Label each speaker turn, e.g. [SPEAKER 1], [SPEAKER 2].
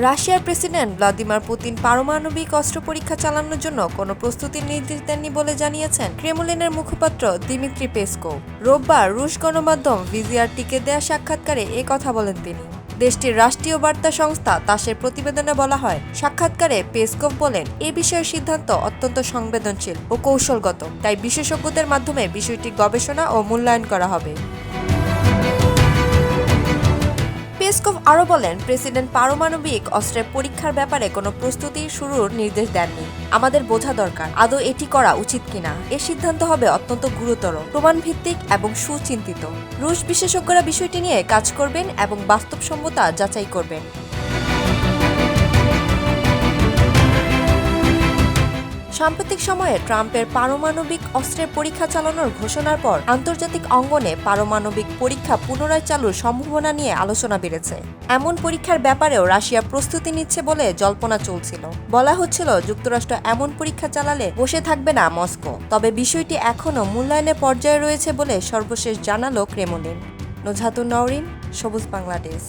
[SPEAKER 1] রাশিয়ার president Vladimir Putin পারমাণবিক অস্ত্র পরীক্ষা চালানোর জন্য কোনো প্রস্তুতির নির্দেশ দেননি বলে জানিয়েছেন ক্রেমলিনের মুখপাত্র দিমিত্রি পেসকো। রোববার রুশ গণমাধ্যম ভিজিআরটিকে দেয়া সাক্ষাৎকারে এ কথা বলেন তিনি। দেশটির রাষ্ট্রীয় বার্তা সংস্থা তাসের প্রতিবেদনে বলা হয়, সাক্ষাৎকারে পেসকোভ বলেন, এ বিষয়ের সিদ্ধান্ত অত্যন্ত সংবেদনশীল ও কৌশলগত, তাই বিশেষজ্ঞদের মাধ্যমে বিষয়টি গবেষণা ও মূল্যায়ন করা হবে। পেসকভ আরও বলেন, প্রেসিডেন্ট পারমাণবিক অস্ত্রের পরীক্ষার ব্যাপারে কোনো প্রস্তুতি শুরুর নির্দেশ দেননি। আমাদের বোঝা দরকার, আদৌ এটি করা উচিত কিনা? এ সিদ্ধান্ত হবে অত্যন্ত গুরুতর প্রমাণ ভিত্তিক এবং সুচিন্তিত। রুশ বিশেষজ্ঞরা বিষয়টি নিয়ে কাজ করবেন এবং বাস্তবসম্মতা যাচাই করবেন। সাম্প্রতিক সময়ে ট্রাম্পের পারমাণবিক অস্ত্রের পরীক্ষা চালানোর ঘোষণার পর আন্তর্জাতিক অঙ্গনে পারমাণবিক পরীক্ষা পুনরায় চালুর সম্ভাবনা নিয়ে আলোচনা বেড়েছে। এমন পরীক্ষার ব্যাপারেও রাশিয়া প্রস্তুতি নিচ্ছে বলে জল্পনা চলছিল। বলা হচ্ছিল, যুক্তরাষ্ট্র এমন পরীক্ষা চালালে বসে থাকবে না মস্কো। তবে বিষয়টি এখনও মূল্যায়নের পর্যায়ে রয়েছে বলে সর্বশেষ জানালো ক্রেমলিন। নজহাতুন নওরিন, সবুজ বাংলাদেশ।